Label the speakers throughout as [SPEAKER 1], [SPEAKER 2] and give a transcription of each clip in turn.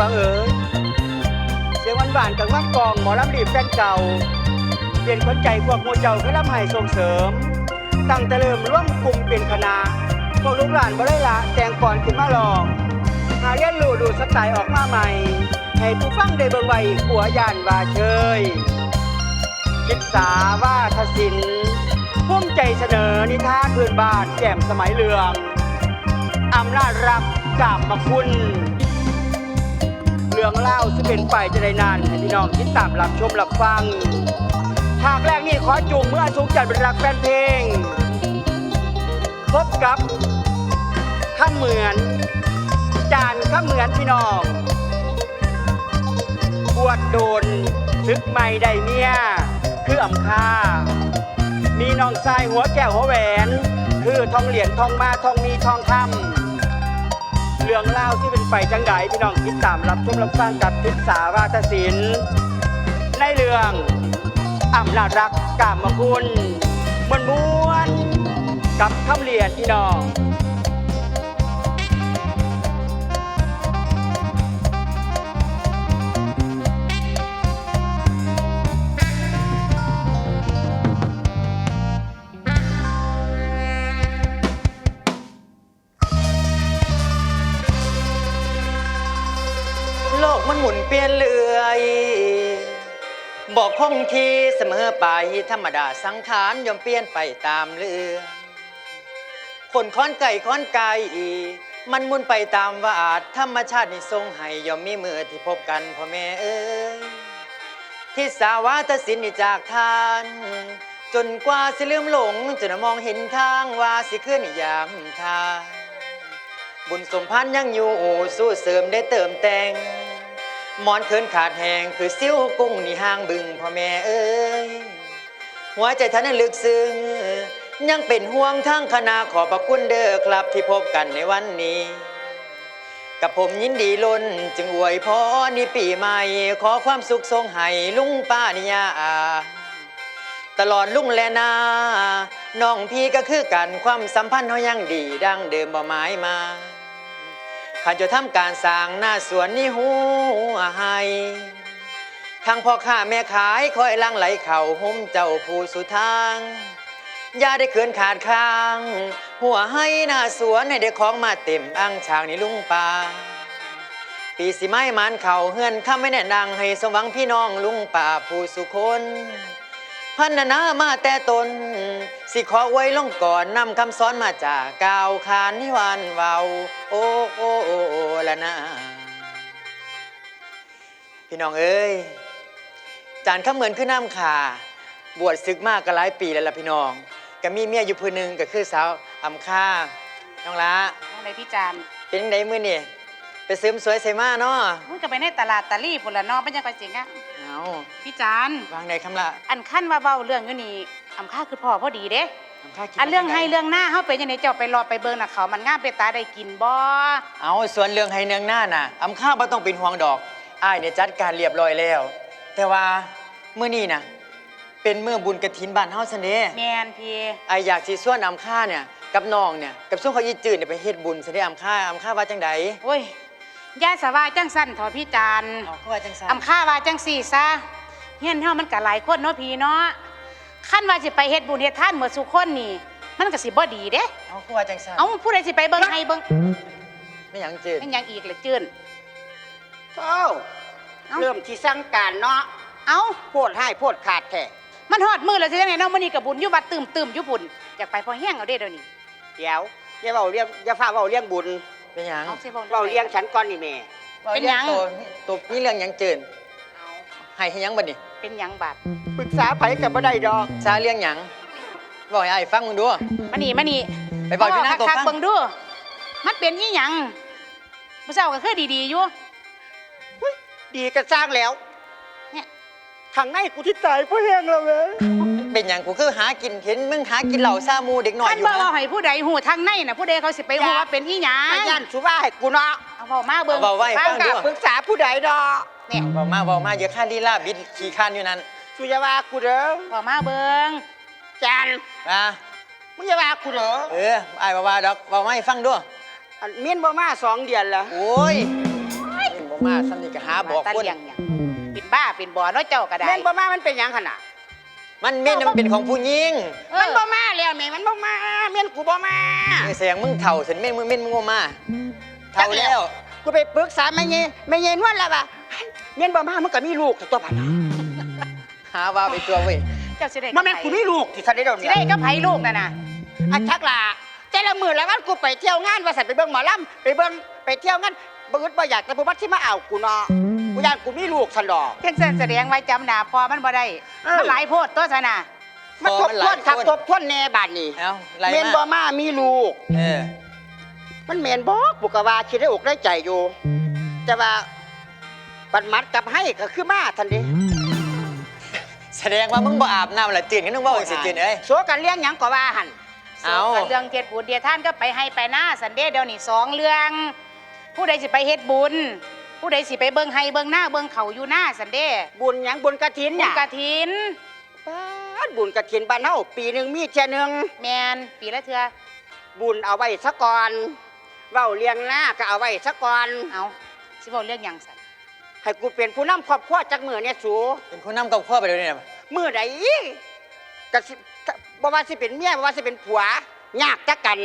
[SPEAKER 1] ฟังเอ๋ยเสียงหวานหวานๆกับมักกองหมอลำรีบแฟนเก่า เปลี่ยนคนใจพวกโมเจ้าให้ลำให้ส่งเสริม ตั้งแต่เริ่มร่วมกลุ่มเป็นคณะพวกลูกหลานบ่ได้ละแต่งก่อนขึ้นมาลอง หาเรียนรู้ดูสไตล์ออกมาใหม่ ให้ผู้ฟังได้เบิ่งไว้ขัวย่านว่าเชยคิดสาว่าทศิลป์ภูมิใจเสนอนิทานพื้นบ้านแจ่มสมัยเรืองอำนาจรักกราบมาคุณ เรื่องเล่าซึ่งเป็นไปจะได้นานให้พี่น้องคิดตามรับชมรับฟังภาคแรกนี่ขอจูงเมื่อสุขจัดเป็นรักแฟนเพลง พบกับข้าเหมือน จานข้าเหมือนพี่น้องบวชโดนซึกไม่ได้เมียคืออ่ำคา มีน้องชายหัวแก้วหัวแหวน คือทองเหรียญทองมาทองมีทองคำ เรื่องเล่าวที่เป็นไปจังไดพี่น้องติดตามรับชมรับฟังกับทิศสาราตศิลป์ในเรื่องอำนาจรักกามคุณมวนมวนๆกับคำเรียนพี่น้อง
[SPEAKER 2] กมันหมุนเปลี่ยนเรื่อยบอกคงที่เสมอไปธรรมดาสังขารย่อมเปลี่ยนไปตามเรื่องคนค้อนไก่ค้อนไก่มันหมุนไปตามวาดธรรมชาตินี่ทรงให้ย่อมมีมือที่พบกันพ่อแม่เอ้ยที่สาวาทศิลป์นี่จากทาน จนกว่าสิลืมหลง จนมองเห็นทางว่าสิขึ้นยามทางบุญสมพันธ์ยังอยู่สู้เสริมได้เติมแต่ง หมอนเคินขาดแหงคือซิ้วกุ้งนี่ห่างบึงพ่อแม่เอ้ยหัวใจท่านนั้นลึกซึ้งยังเป็นห่วงทั้งคณะขอบพระคุณเด้อครับที่พบกันในวันนี้ กับผมยินดีล้นจึงอวยพรในปีใหม่ ขอความสุขทรงให้ลุงป้านิยาตลอดลุงแลนาน้องพี่ก็คือกันความสัมพันธ์เฮายังดีดังเดิมบ่หมายมา ข้าจะทำการสร้างหน้าสวนนี่หัวให้ทั้งพ่อค้าแม่ขายคอยลังไหลเข่าหุ้มเจ้าผู้สุทางอย่าได้เขินขาดค้าง หัวให้หน้าสวนให้ได้ของมาเต็มอ่างช่างนี่ลุงป่าปีสิไม้มันเข่าเฮือนข้าไม่แน่นังให้สมหวังพี่น้องลุงป่าผู้สุคน พันนามาแต่ตน สิขอไว้ลงก่อนนำคำสอนมาจากกล่าวขานนิวานเวาโอ้โอ้โอ้โอ้ละนะพี่น้องเอ้ยจานข้าเหมือนขึ้นน้ำขาบวชศึกมากก็หลายปีแล้วล่ะพี่น้องก็มีเมียอยู่พื้นหนึ่งก็คือสาวอำค่าน้องละ
[SPEAKER 3] อะไรพี่จาน
[SPEAKER 2] เป็นจั่งใดมือนี่ไปเสริมสวยใส่มาเนาะ
[SPEAKER 3] มึงก็ไปในตลาดตะลี่พุ่นละเนาะเป็นยังไงสิงอะ
[SPEAKER 2] เอา
[SPEAKER 3] พี่จาน
[SPEAKER 2] วางในคำละ
[SPEAKER 3] อันขั้นว่าเบาเรื่องอยู่นี่อำค่าคือพ่อพอดีเด้
[SPEAKER 2] อำค่ากิน
[SPEAKER 3] อันเรื่อง
[SPEAKER 2] จั่
[SPEAKER 3] ให้
[SPEAKER 2] ใด
[SPEAKER 3] เรื่องหน้าเฮาไปยังไงเจ้าไปรอไปเบิ่งน่ะเขา มันงามเป็นตาได้กินบ่
[SPEAKER 2] เอาส่วนเรื่องให้เนืองหน้าน่ะอำข้าบ่ต้องเป็นห่วงดอกอ้ายเนี่ยจัดการเรียบร้อยแล้ว แต่ว่ามื้อนี้น่ะเป็นมื้อบุญกฐินบ้านเฮาซะเด้
[SPEAKER 3] แมนพี่
[SPEAKER 2] อ้ายอยากสิส่วนอำข้าเนี่ยกับน้องเนี่ยกับส่วนเขาอีจืดเนี่ยไปเฮ็ดบุญซะเด้อำข้าอำข้าว่าจังใด
[SPEAKER 3] โอ้ย ย่าสว่าจังสั้นเถอะพี่จาน
[SPEAKER 2] เอาเขาว่าจังซั่น
[SPEAKER 3] อำค่าว่าจังสี่ซะเฮียนเฮามันก็หลายคนเนาะพี่เนาะขั้นว่าสิไปเฮ็ดบุญเฮ็ดทานเหมือนสุคนนี่ มันก็สิบ่ดีเด้
[SPEAKER 2] เอาเขาว่าจังซั่น
[SPEAKER 3] เอาผู้ใดสิไปเบิ่งให้เบิ่ง
[SPEAKER 2] ไม่หยังจืด
[SPEAKER 3] เป็นหยังอีกละจื้น
[SPEAKER 1] เอ้า
[SPEAKER 3] เอ้า
[SPEAKER 1] เริ่มที่สั่งการเนาะ
[SPEAKER 3] เอา
[SPEAKER 1] โพดให้โพดขาดแท้
[SPEAKER 3] มันฮอดมือแล้วสิจังไดเนาะมื้อนี้ก็บุญอยู่วัดตื่มๆอยู่พุ่นอยากไปพอแห้งเอาเด้เดี๋ยวนี้
[SPEAKER 1] เดี๋ยวอย่าเว้าเรียงอย่าฟ้าเว้าเรียงบุญ
[SPEAKER 2] เป็นหยัง
[SPEAKER 3] เอาสิเว้า
[SPEAKER 1] เว้าเรียงฉันก่อนนี่แม่
[SPEAKER 3] เป็นหยัง
[SPEAKER 2] ตัวตัวมีเรื่องหยังจืดให้ให้หยังบัดนี้
[SPEAKER 3] เป็นหยังบาด
[SPEAKER 1] ปรึกษาไผกับบ่ได้ดอก
[SPEAKER 2] ซาเรื่องหยังบอกให้อ้ายฟังมึงดู
[SPEAKER 3] มานี่มานี่
[SPEAKER 2] ไปบอกพี่นางตัว
[SPEAKER 3] คัก
[SPEAKER 2] ฟัง
[SPEAKER 3] ๆเบิ่งดู มันเป็นอีหยังผู้เฒ่าก็คือดีๆอยู่
[SPEAKER 1] ดีก็สร้างแล้ว
[SPEAKER 3] เนี่ย
[SPEAKER 1] ทางในกูที่ตายเพราะแห้งแล้วแม่
[SPEAKER 2] เป็นอย่างกูคือหากินเห็นมึงหากินเหล่าซามูเด็กหน่อย
[SPEAKER 3] ท่าน
[SPEAKER 2] อยู่
[SPEAKER 3] บ่
[SPEAKER 2] นะ
[SPEAKER 3] เว้าให้ผู้ใดฮู้ทางในน่ะผู้ใดเขาสิไปฮู้ว่าเป็นอีหยัง
[SPEAKER 1] มาย่านสุว่าให้กูเนาะ
[SPEAKER 3] เอาเว้ามาเบิ่ง
[SPEAKER 2] เอาเบาไว้
[SPEAKER 1] ฟั
[SPEAKER 2] ฟั
[SPEAKER 1] ง
[SPEAKER 2] ง
[SPEAKER 1] กั
[SPEAKER 2] ดู
[SPEAKER 1] บปรึกษาผู้ใดดอก
[SPEAKER 3] เนี่ย
[SPEAKER 2] บอกมาบอกมาเยอะค่าลีลาบิดขี่ข้านอยู่นั่น
[SPEAKER 1] สุอยาว่ากูเด้อ
[SPEAKER 3] เว้ามาเบิ่ง
[SPEAKER 1] จัน
[SPEAKER 2] มา
[SPEAKER 1] มึงอย่าว่ากูเด้อ
[SPEAKER 2] เออไอ้ายบอกว่าดอกบอกมาให้ฟังด้วย
[SPEAKER 1] อันเมียนบ่มาสองเดือนแล้ว
[SPEAKER 2] โอ้ยมาสำนิกหาบอก
[SPEAKER 3] ตา
[SPEAKER 2] คน
[SPEAKER 3] เลี้ยงหยังเป็น บ้าเป็นบ่อเนาะเจ้าก็ได้
[SPEAKER 4] แม่นบ่มามันเป็นหยังขนาด
[SPEAKER 2] มันเม่นมันเป็นของผู้หญิง
[SPEAKER 3] เอ
[SPEAKER 4] มัน
[SPEAKER 3] อ
[SPEAKER 4] บ่มาแล้วแม่มันบ่มาแม่นกูบ่มา
[SPEAKER 2] ไอ้เสียงมึงเถ่าฉันเม่นมึงเม่นมึงบ่มาเถ่าแล้ว
[SPEAKER 4] กูไปปรึกษาแม่เยแม่เยนวดแล้วว่าแม่นบ่มามันก็มีลูกตัวพันนะ
[SPEAKER 2] หาว่าไปตัวเว้ย
[SPEAKER 3] เจ้าสิได้
[SPEAKER 4] มันแม่นกูมีลูกที่ทันได้เดยว
[SPEAKER 3] สิ
[SPEAKER 4] นี้
[SPEAKER 3] ได้ก็ไผลูกน่ะน่ะ
[SPEAKER 4] อันชักล่ะแต่ละมื้อละวันกูไปเที่ยวงานว่าสันไปเบิ่งหมอลำไปเบิ่งไปเที่ยวงานบ่อึดบ่อยากแต่ผู้บัดที่มาเอากูเนาะ กูอยากกูมีลูกสันดอก
[SPEAKER 3] เพียงเส้นแสดงไว้จำหน้าพอมันบ่ได้
[SPEAKER 4] เออ
[SPEAKER 3] มันหลายโพดตัวซะน่ะ
[SPEAKER 4] มาทบทวนครับทบทวนแน่บาดนี้
[SPEAKER 2] เอ้าไร
[SPEAKER 4] แม่นบ่
[SPEAKER 2] มา
[SPEAKER 4] มามีลูก
[SPEAKER 2] เออ
[SPEAKER 4] มันแม่นบ่กูก็ว่าคิดได้อกได้ใจอยู่ แต่ว่าปัดมัดกับให้ก็คือมาทันเด้
[SPEAKER 2] แสดงว่ามึงบ่อาบน้ำละตื่นกันนึกว่าสิตื่นเอ้ย
[SPEAKER 4] โซกันเลี้ยงหยังก็ว่าหั่น
[SPEAKER 2] เอา
[SPEAKER 3] ส่วนเรื่องเฮ็ดบุญเดียวท่านก็ไปให้ไปหน้าสันเดย์เดี๋ยวนี้สองเรื่อง ผู้ใดสิไปเฮ็ดบุญ ผู้ใดสิไปเบิ่งให้เบิ่งหน้าเบิ่งเขาอยู่หน้าสันเดย์
[SPEAKER 4] บุญหยังบุญกฐิน
[SPEAKER 3] บุ
[SPEAKER 4] เนี่
[SPEAKER 3] ญ
[SPEAKER 4] ย
[SPEAKER 3] กฐิน
[SPEAKER 4] บ้านบุญกฐินบ้านเฮาปีหนึงมีเท่ยหนึง
[SPEAKER 3] แมนปีละเทื่อ
[SPEAKER 4] บุญเอาไว้ซะก่อนเว้าเลี้ยงหน้าก็เอาไว้ซะก่อน
[SPEAKER 3] เอาสิบอกเรื่องหยังสัน
[SPEAKER 4] ให้กูเป็นผู้นำครอบครัวจักมือเนี่ยสู
[SPEAKER 2] เป็นคนนำกับครัวไปเดี๋ยวนี้นะ
[SPEAKER 4] มือใดก็สิบ่ว่าสิเป็นเมียบ่ว่าสิเป็นผัวยากจักกัน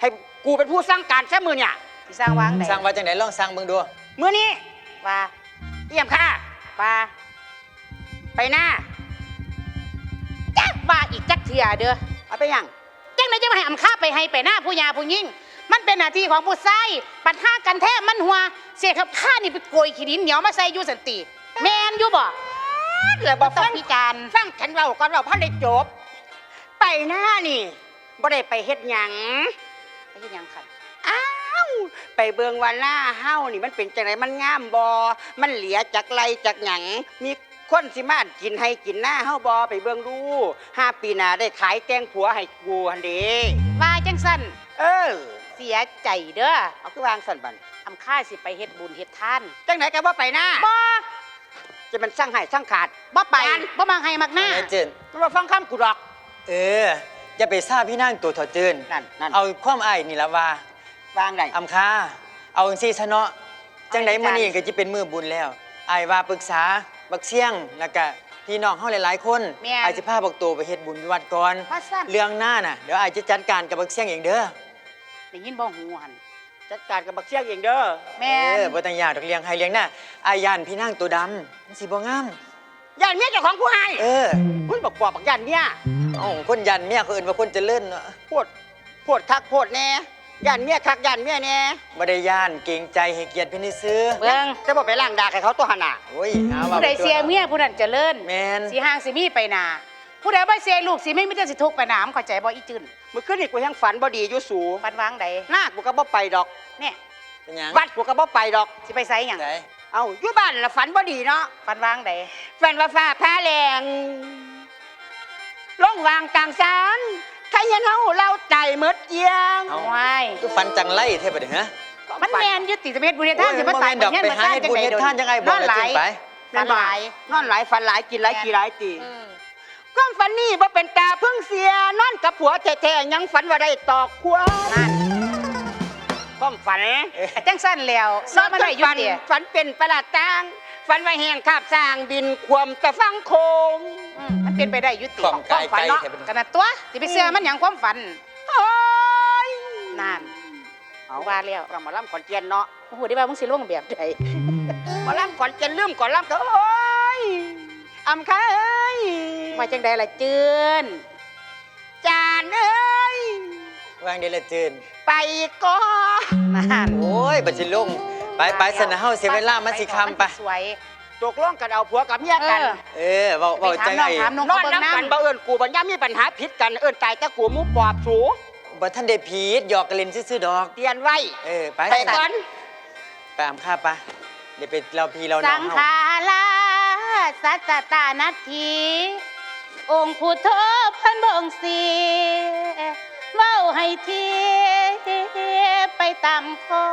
[SPEAKER 4] ให้กูเป็นผู้สร้างการซะมือเนี่ย
[SPEAKER 3] สิสร้างวางไหน
[SPEAKER 2] สร้างว่าจังไหนลองสร้างมึงดู
[SPEAKER 4] มือนี้
[SPEAKER 3] ว่า
[SPEAKER 4] เอี่ยมค่ะ
[SPEAKER 3] ว่า
[SPEAKER 4] ไปหน้า
[SPEAKER 3] จักว่าอีกจักเทื่อเด้อ
[SPEAKER 4] เอาไปยัง
[SPEAKER 3] จังไหนจะมาให้อำค่าไปให้ไปหน้าผู้ยาผู้ยิ่งมันเป็นหน้าที่ของผู้ใส่ปัญหากันแท้มันหัว เสียครับข้านี่ไปโกยขี้ดินเหนียวมาใส่อยู่สันติ แมนอยู่บ่
[SPEAKER 4] แล้ว
[SPEAKER 3] บ่
[SPEAKER 4] บ่
[SPEAKER 3] ต้
[SPEAKER 4] ฟั
[SPEAKER 3] องพิการ
[SPEAKER 4] ฟังฉันเว้าก่อนเราพันได้จบ ไปหน้านี่บ่ได้ไปเฮ็ดหยัง
[SPEAKER 3] ไม่ใช่ยังค่ะ
[SPEAKER 4] ไปเบิงวันหน้าเฮานี่มันเป็นจังไรมันงามบอมันเหลียจากไรจากหยังมีคนสิมากินให้กินหน้าเฮาบอไปเบิงดูห้าปีหน้าได้ขายแตงผัวให้กูหันเด้
[SPEAKER 3] ว่าจังสั้น
[SPEAKER 4] เออ
[SPEAKER 3] เสียใจเด้อ
[SPEAKER 4] เอาคือวางสั่นบัน
[SPEAKER 3] อำค่าสิไปเฮ็ดบุญเฮ็ดทาน
[SPEAKER 4] จังไหนกันว่าไปหน้า
[SPEAKER 3] บ่
[SPEAKER 4] จะมันสร้างให้สร้างขาด
[SPEAKER 3] บ่ไป
[SPEAKER 4] การ
[SPEAKER 3] บ่มังให้มักหน้า
[SPEAKER 2] ไอ้เจน
[SPEAKER 4] มันมาฟังคำกูดอก
[SPEAKER 2] เอออย่าไปทราบพี่นั่งตัวถอดเจิน
[SPEAKER 4] นั่นนั่น
[SPEAKER 2] เอาความอ้ายนี่ละว่า
[SPEAKER 4] วางได้
[SPEAKER 2] อำคาเอาจังซี่ซะเนาะจังได
[SPEAKER 3] เอา
[SPEAKER 2] มื้อ
[SPEAKER 3] จัง
[SPEAKER 2] นี้ก็สิเป็นมื้อบุญแล้วอ้ายว่าปรึกษาบักเสี่ยงแล้วก็พี่น้องเฮาหลายๆ คน
[SPEAKER 3] แม่น
[SPEAKER 2] อ้ายสิพาบักโตไปเฮ็ดบุญที่วัดก่อน
[SPEAKER 3] ว่าสั้น
[SPEAKER 2] เรื่องหน้าน่ะเดี๋ยวอ้ายจะจัดการกับบักเสี่ยงเองเด้อ
[SPEAKER 3] ได้ยินบ่หูหัน
[SPEAKER 4] จัดการกับบักเชียงเองเด้อ
[SPEAKER 3] แม่
[SPEAKER 2] เอนอบ่ต้องยากดอกเลี้ยงให้เลี้ยงหน้าอ้ายย่านพี่นางตัวดำมันสิบ่งาม
[SPEAKER 4] ย่านเมียเจ้าของผู้ให้
[SPEAKER 2] เออ
[SPEAKER 4] คุณบอกปอบบักย่านเมีย
[SPEAKER 2] เอ้าคนยันเมียเขาเอิ้นว่าคนเจริญเนาะ
[SPEAKER 4] โพดโพดคักโพดแน่ ย่านเมียคักย่านเมียแน่
[SPEAKER 2] บ่ได้ย่านเกรงใจให้เกียรติเพิ่นซื้อ
[SPEAKER 3] เบิ่ง
[SPEAKER 4] จะบอกไปล่างดากให้เขาตัวหันน่ะ
[SPEAKER 2] โอ้ยหาว่า
[SPEAKER 3] ผู้ใดเสียเมียผู้นั้นเจริญ
[SPEAKER 2] แม่น
[SPEAKER 3] สิห่างสิมีไปหนาผู้ใดบ่เสียลูกสิไม่มีแต่สิทุกข์ไปหนามเข้าใจบ่อีจืน
[SPEAKER 4] เมื่อคืนนี่กูยังฝันบ่ดีอยู่สู
[SPEAKER 3] ปันวางใด
[SPEAKER 4] หน้ากูก็บ่ไปดอก
[SPEAKER 3] เนี่ย
[SPEAKER 2] เป็นหยัง
[SPEAKER 4] วัดกูก็บ่ไปดอก
[SPEAKER 3] สิไปไสหยัง
[SPEAKER 2] ไหน
[SPEAKER 4] เอาอยู่บ้านละฝันบ่ดีเนาะ
[SPEAKER 3] ปันวางใด
[SPEAKER 4] ฝันว่าฟ้าแพ้แรงลงวางกลางสาร ใครเห็นเฮาเราใจหมดเกียง
[SPEAKER 2] เอา
[SPEAKER 3] ว้าย
[SPEAKER 2] คือฟันจังไรเท่บ่เด้ฮะ
[SPEAKER 3] มันแมนอยุติสเมตบุญเฮ็ดท่านสิมาตาย
[SPEAKER 2] โอ้ยบ่แม่นดอกไปหาเฮ็ดบุญเฮ็ดทานจังไงบอก
[SPEAKER 3] นอนหลาย
[SPEAKER 2] เลยจริงไป
[SPEAKER 3] ฝันหลาย
[SPEAKER 4] นอนหลายฝันหลายกินหลายกี่หลายตี
[SPEAKER 3] อืม
[SPEAKER 4] ความฝันนี่บ่เป็นตาเพิ่งเสียนอนกับผัวแท้ๆยังฝันว่าได้ตอกควาย
[SPEAKER 3] นั่น
[SPEAKER 4] ความฝัน
[SPEAKER 3] แต่จังสั้นแล้วนอนมาได้อยุ
[SPEAKER 4] ฝัน
[SPEAKER 3] ติ
[SPEAKER 4] ฝันเป็นประหลาดต่างฝันว่าแหงคาบสร้างบินควมแต่ฟังโคง
[SPEAKER 3] อืมมันเป็นไปได้อยุติ
[SPEAKER 2] ความกายไกล
[SPEAKER 4] เนาะ
[SPEAKER 2] แท้บ่เด้
[SPEAKER 3] กันนะตัวสิไปเชื่อมันหยังความฝัน
[SPEAKER 4] โอ้ย
[SPEAKER 3] นั่น
[SPEAKER 4] เอา
[SPEAKER 3] ว่าแล้ว
[SPEAKER 4] เรามาล่ำขอนเจียนเนาะ
[SPEAKER 3] โอ้โหได้ว่ามึงสิลงแบบใด
[SPEAKER 4] มาล่ำขอนเจียนลืมก่อนล่ำก็โอ้ยอำคาเอ้ย
[SPEAKER 3] ว่าจังใดล่ะจืน
[SPEAKER 4] จานเอ้ย วา
[SPEAKER 2] งเดยวละเจิน
[SPEAKER 4] ไปก่อน
[SPEAKER 3] นั่น
[SPEAKER 2] โอ้ยบัดสิลงไปไปสนะเฮาเสียเวลามันสิคำไป
[SPEAKER 3] สวย
[SPEAKER 4] ตกลงกันเอาผัวกับเมียกัน
[SPEAKER 3] เออ
[SPEAKER 2] เออเว้า
[SPEAKER 3] ไป
[SPEAKER 2] เว้า
[SPEAKER 3] ถา
[SPEAKER 2] จั
[SPEAKER 3] ม
[SPEAKER 2] ง
[SPEAKER 3] น้
[SPEAKER 2] ไง
[SPEAKER 3] องถามน้อง
[SPEAKER 4] น
[SPEAKER 3] เขา
[SPEAKER 4] อน
[SPEAKER 3] เบิ่ง
[SPEAKER 4] น้ำกัน
[SPEAKER 3] น้ำ
[SPEAKER 4] บ่เอิญกูบัญญามีปัญหาผิดกันเอิญตายแต่กูหมูปอบสู
[SPEAKER 2] บ่ทันได้ผิดหยอกกันเล่นซื่อๆดอก
[SPEAKER 4] เตียนไว้
[SPEAKER 2] เออ ไป
[SPEAKER 4] ไปก่อน
[SPEAKER 2] ไปอำค่าไปเดี๋ยวไปเราพี่เราน้
[SPEAKER 3] สั
[SPEAKER 2] อง
[SPEAKER 3] ง
[SPEAKER 2] เฮา
[SPEAKER 3] ขาราสัจจตานาทีองค์พุทโธเพันบองสีเว้าให้ทีไปตามคอ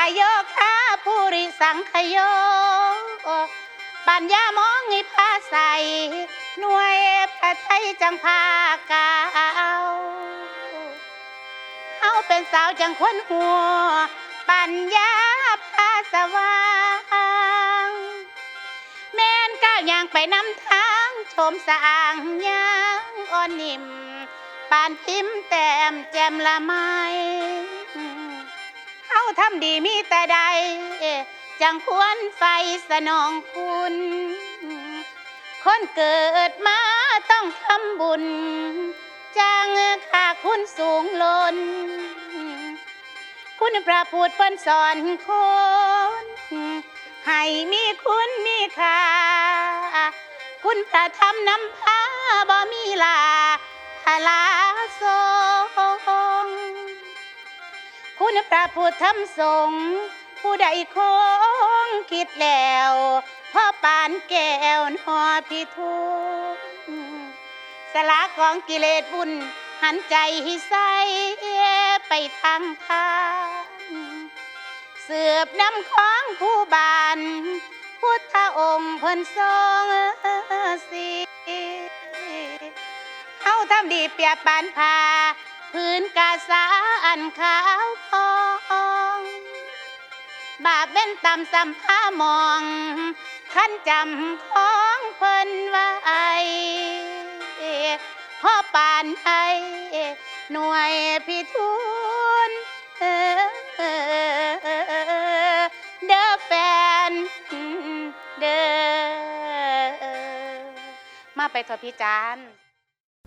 [SPEAKER 3] อายกขาภูริสังขโย ปัญญามองให้พาใสหน่วยพระไทยจังพากาวเฮาเป็นสาวจังคนหัว ปัญญาพาสว่างแม่นก้าวย่างไปนำทางชมสางย่างอ่อนนิ่มปานพิมพ์แต้มแจ่มละไม ทำดีมีแต่ใด จังควรไฟสนองคุณ คนเกิดมาต้องทำบุญ จังค่าคุณสูงล้น คุณพระพูดเปิ้นสอนคนให้มีคุณมีค่า คุณพระธรรมนำพาบ่มีลาพลาทรง คุณพระพูดธรรมสงฆ์ผู้ใดคงคิดแล้วพ่อปานแก้วนอพิทูสละของกิเลสบุญหันใจให้ใสไปทางทางเสือบน้ำของผู้บานพุทธองค์เพิ่นทรงสีเฮาทำดีเปียบปานพา พื้นกาสาอันขาวพองบาเป็นตำสัมผ้ามองขั้นจำของเพิ่นไว้พ่อปานไทยหน่วยพิทูลเด้อแฟนเด้อมาไปเถอพี่จาน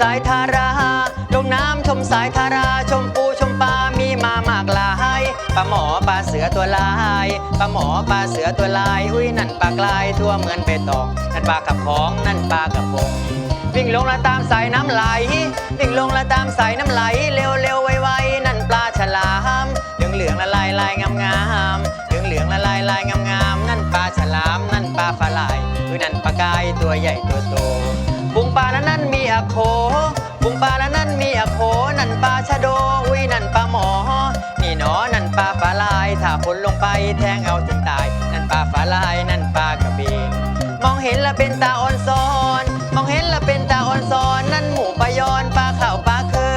[SPEAKER 2] สายทาราลงน้ำชมสายทาราชมปูชมปลามีมามากลายปลาหมอปลาเสือตัวลายปลาหมอปลาเสือตัวลายอุ้ยนั่นปลากลายตัวเหมือนเปตองนั่นปลากับของนั่นปลากับพงวิ่งลงละตามสายน้ำไหลวิ่งลงละตามสายน้ำไหลเร็วเร็วไวไวนั่นปลาฉลามเหลืองเหลืองละลายลายงามงามเหลืองเหลืองละลายลายงามงามนั่นปลาฉลามนั่นปลาฝาลายอุ้ยนั่นปลากายตัวใหญ่ตัวโตปุงปลานั้นนั้นมี โคปุงปลานั้นนั้นมีอโคนั่นปลาชะโดอุ้ยนั่นปลาหมอ นี่หนอนั่นปลาฝาลาย ถ้าคนลงไปแทงเอาถึงตาย นั่นปลาฝาลายนั่นปลากระเบนมองเห็นละเป็นตาอ่อนซ้อน มองเห็นละเป็นตาอ่อนซ้อน นั่นหมูปลายอนปลาข่าวปลาเคอ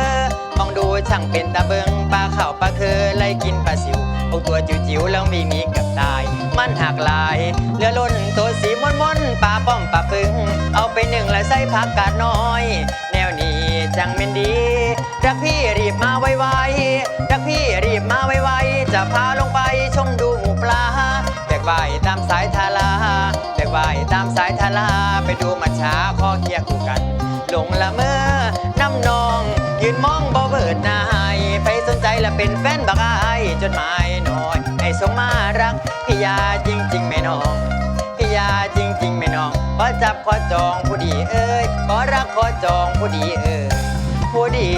[SPEAKER 2] มองดูช่างเป็นตาเบิงปลาข่าวปลาเคอไล่กินปลาสิวพวกตัวจิ๋วๆแล้วมีมีกับตาย มันหักลายเรือล้นตัวสีม่อนม่อนๆปลาป้อมปลาฟึงเอาไปหนึ่งและใส่ผักกาดน้อย แนวนี้จังเป็นดี รักพี่รีบมาไวๆรักพี่รีบมาไวๆจะพาลงไปชมดูหมูปลาแบกว่ายตามสายทาราแบกว่ายตามสายทาราไปดูมัจฉาข้อเคียคู่กันหลงละเมอน้ำนอง ยืนมองบ่เบิดนายไปสนใจและเป็นแฟนบักอายจดหมายน้อยให้ส่งมารักพี่ยาจริงจริงไม่น้องพี่ยา
[SPEAKER 3] จริงจริงไม่น้องขอจับขอจองผู้ดีเอ้ยขอรักขอจองผู้ดีเอ้ยผู้ดี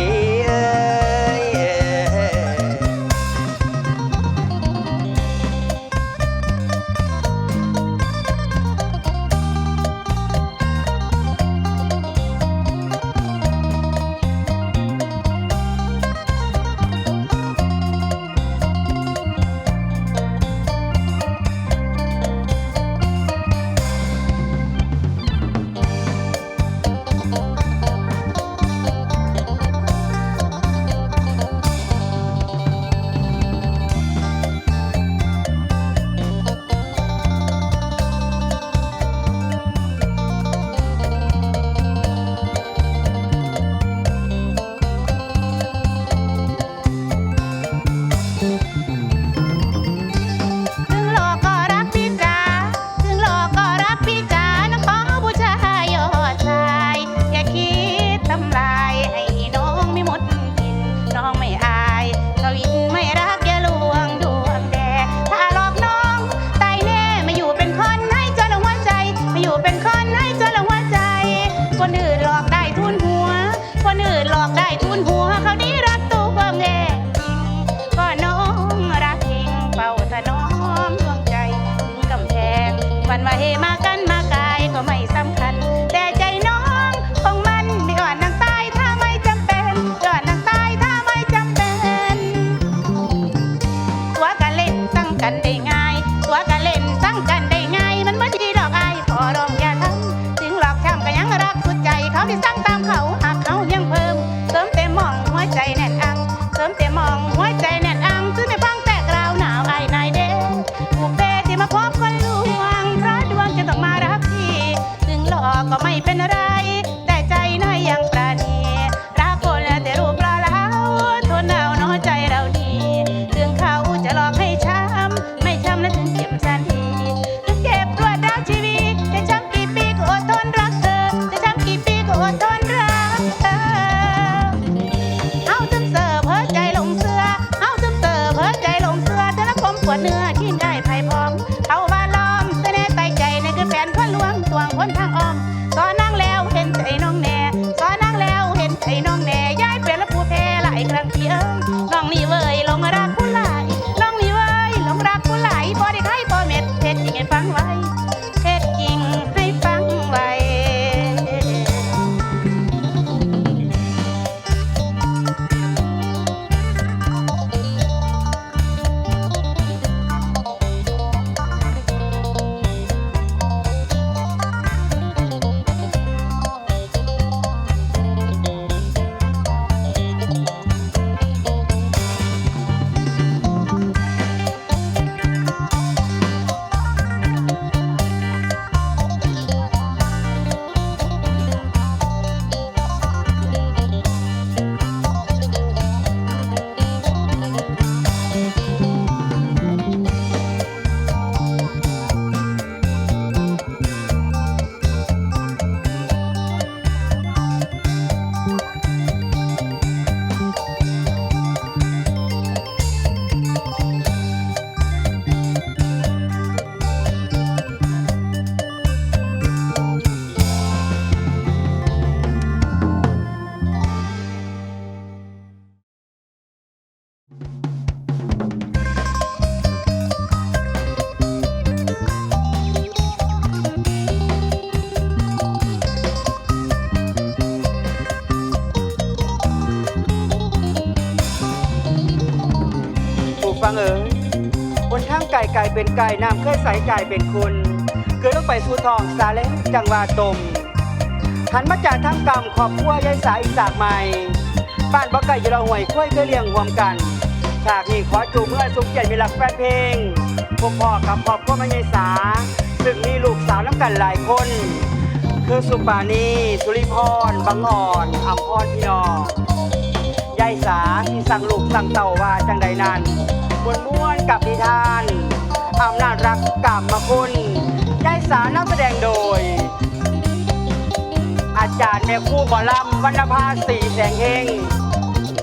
[SPEAKER 3] ไก่
[SPEAKER 1] ไก่เป็นไก่น้ำเคยใสไก่เป็นคุณเกิดลงไปสู่ทองสาเล้งจังหวาตมหันมาจากทางกรรมขอบครัวยายสาอีกจากใหม่บ้านบ่ไก่ยู่เราห่วยคุ้ยเคยเลี้ยงรวมกันฉากนี้ขอจูเมื่อสุขเกียรติมีหลักแฟนเพลงพวกพ่อกับครอบครัวแม่ยายสาซึ่งมีลูกสาวน้ำกันหลายคน คือสุปานีสุริพรบังอ่อนอัมพรพี่น้องยายสาที่สั่งลูกสั่งเต่าว่าจังใดนั้น มวนม้วนกับนิทานอำนาจรักกรรมมาคุณได้สารนักแสดงโดย อาจารย์แม่ครู่หมอลำวรรณภาสีแสงเฮง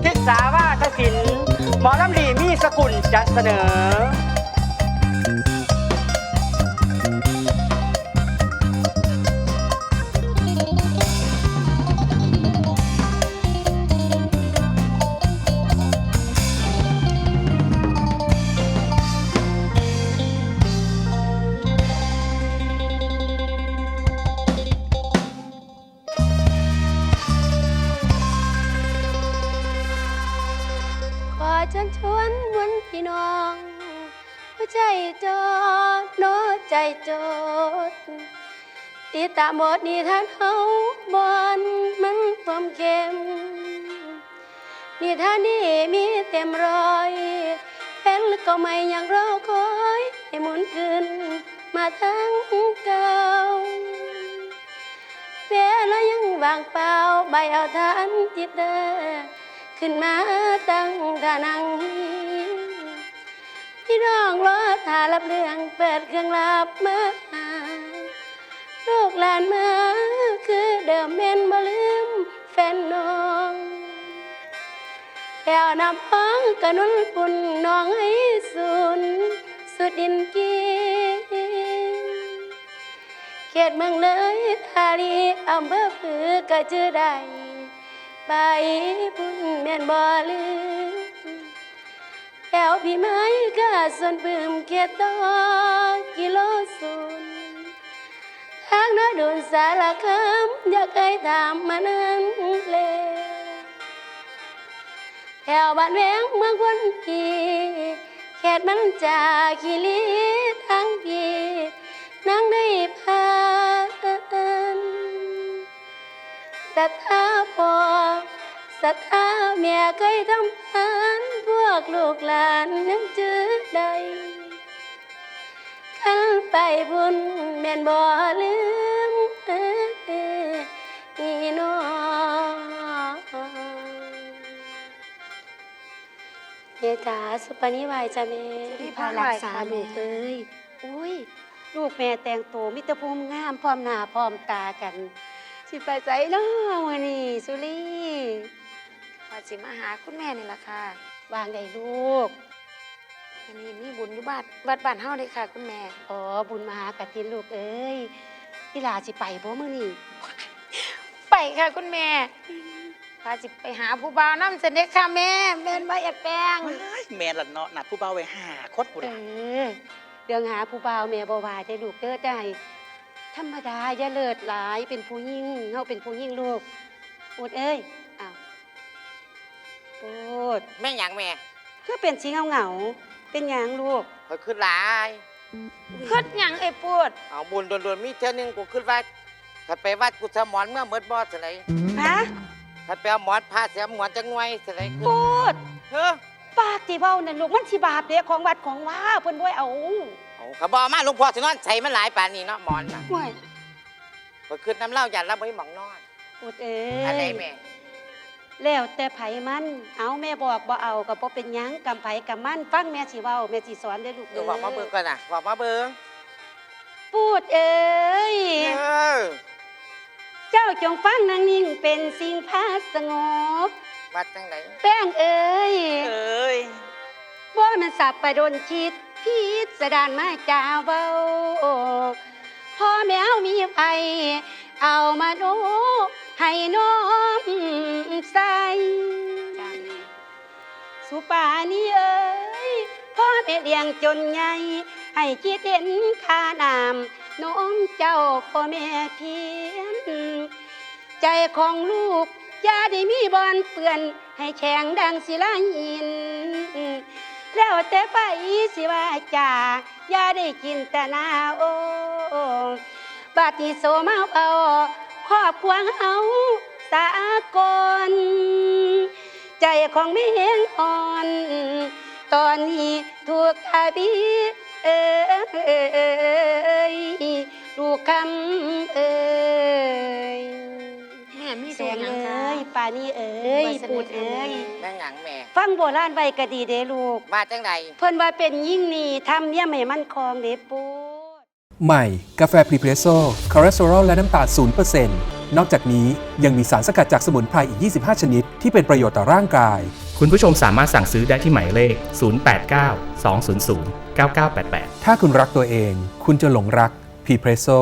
[SPEAKER 1] ทิศสาวาทศิลป์หมอลำลีมีสกุลจัดเสนอ
[SPEAKER 5] เชิญชวนมวลพี่น้องหัวใจจดโน้ใจจดติดตามบทนิทานเฮาบอนมันความเข้มนิทานนี้มีเต็มรอยแฟนก็ไม่อยากรอคอยให้หมุนขึ้นมาทั้งเก่าเวลายังวางเปล่าใบเอาทานจิตเดอ ขึ้นมาตั้งท่านัง พี่น้องรอท่ารับเรื่องเปิดเครื่องรับมาลูกหลานมาคือเดิมเมนบ่ลืมแฟนน้องแล้วนำพ้องกระนุนปุ่นน้องให้สุนสุดดินกินเขตเมืองเลยทาลีอำเภอผือกะจือใด ไปบุญแม่นบ่ลืมแถวพี่ไม้ก็ส่วนปืมเขตต่อกิโลศูนย์ทางน้าโดนสารคำอยากเคยถามมานั้นแล้วแถวบ้านแวงเมืองคนพีเขตมันจากขีลีทางพีนั่งได้พา ศรัทธาพอศรัทธาเมียเคยทำทานพวกลูกหลานยังเจอได้ขันไปบุญแม่นบ่ลืมเออีน้องเมตาสุปนิวายจ้ะแม่
[SPEAKER 6] พี่พารักษาลูกเอ้ยอุ้ยลูกแม่แต่งตัวมิตรภูมิงามพร้อมหน้าพร้อมตากัน สิไปใจเนาะมื้อนี้สุรี
[SPEAKER 7] ว่าสิมาหาคุณแม่นี่ล่ะค่ะ
[SPEAKER 6] วางได้ลูก
[SPEAKER 7] อันนี้มีบุญอยู่บ้านวัดบ้านเฮาเลยค่ะ คุณแม่
[SPEAKER 6] อ๋อ บุญมหากฐินลูกเอ้ยอีหลาสิไปบ่มื้อนี้
[SPEAKER 7] ไปค่ะคุณแม่ว่าสิไปหาผู้บ่าวน้ำเสด็จค่ะแม่แม่นบ่อยากแป้ง
[SPEAKER 2] ว้ายแม่ละเนาะนัดผู้เบาไว้ห้าคนบุ
[SPEAKER 6] เอ
[SPEAKER 2] ระ
[SPEAKER 6] อเรื่องหาผู้บ่าวแม่บ่ว่าได้ลูกเด้อได้ ธรรมดาอย่าเลิศหลายเป็นผู้หญิงเฮาเป็นผู้หญิงลูกอุดเอ้ยอ้าวปูด
[SPEAKER 8] แม่หยังแม่
[SPEAKER 6] คือเป็นสีเหงาๆเป็นหยังลูก
[SPEAKER 8] คอยขึ้นหลาย
[SPEAKER 7] คิดหยังไอ้พูด
[SPEAKER 8] เอาบุญโดนๆมีเท่านึงกูขึ้นว่าถ้าไปวัดกูสมอนเมื่อเมิดบอสไล
[SPEAKER 6] ฮะ
[SPEAKER 8] ถ้าไปเอาหมอนผ้าเสียหมอนจังไว้สไลขึ้น
[SPEAKER 6] พูด
[SPEAKER 8] เฮ้อ
[SPEAKER 6] ปากที่เว้านั่นลูกมันสิบาปเด้ของวัดของว่าเพิ่นบ่ให้เอา
[SPEAKER 8] เอาเขาบอกมาหลวงพ่อสินอนใส่มันหลายป่านนี้เนาะหมอนน่ะ
[SPEAKER 6] ห่วย
[SPEAKER 8] คอยขึ้นน้ำเหล้าหยัดแล้วไม่หมองนอน
[SPEAKER 6] อุดเอ้
[SPEAKER 8] อะไร
[SPEAKER 6] ย
[SPEAKER 8] แม่
[SPEAKER 6] แล้วแต่ไผมัน เอาแม่บอกบ่เอาก็บ่เป็นหยังกำไผกำมันฟังแม่สิเว้าแม่สิสอนเด้อลูก
[SPEAKER 8] เดี๋ยวบอกมาเบิ่งก่อนนะบอกมาเบิ่ง
[SPEAKER 6] พูดเอ้ย
[SPEAKER 8] เออ
[SPEAKER 6] เจ้าจงฟังนางนิ่งเป็นสิ่งพาสงบ
[SPEAKER 8] วัดจังไหน
[SPEAKER 6] แป้งเอ้ย
[SPEAKER 2] เอ้ย
[SPEAKER 6] ว่ามันสับไปโดนชิด พิสดารมาจาเบาพ่อแมวมีไฟเอามาดูให้น้องใส่สุปานีเอ้ยพ่อแม่เลี้ยงจนใหญ่ให้คิดเห็นค่านามน้องเจ้าพ่อแม่เพียนใจของลูกอย่าได้มีบอนเปื่อนให้แข็งดังศิลาหิน แล้วแต่ไปสิว่าจ่าอย่าได้กินแต่นาโอบาดนี้โซมาเอาครอบครัวเฮาสากลใจของแม่เฮงอ่อน ตอนนี้ถูกทาบีเอ้ยลูกคำเอ้ย ง
[SPEAKER 7] หยัง
[SPEAKER 6] เอ้
[SPEAKER 7] คะ
[SPEAKER 6] ยปานี่เอ้ยปูดเอ้ย
[SPEAKER 8] แม่หยังแม่
[SPEAKER 6] ฟังโบราณไว้ก็ดีเด้ลูก
[SPEAKER 8] มาจังไหน
[SPEAKER 6] เพิ่นว่าเป็นยิ่งนี่ทำเยี่ยมให้มันคองเด้ปูด
[SPEAKER 9] ใหม่ กาแฟพรีเพรสโซ่คอเลสเตอรอลและน้ำตาล0%นนอกจากนี้ยังมีสารสกัดจากสมุนไพรอีก 25 ชนิด ที่เป็นประโยชน์ต่อร่างกาย
[SPEAKER 10] คุณผู้ชมสามารถสั่งซื้อได้ที่หมายเลข 089 200 9988
[SPEAKER 9] ถ้าคุณรักตัวเอง คุณจะหลงรักพรีเพรสโซ่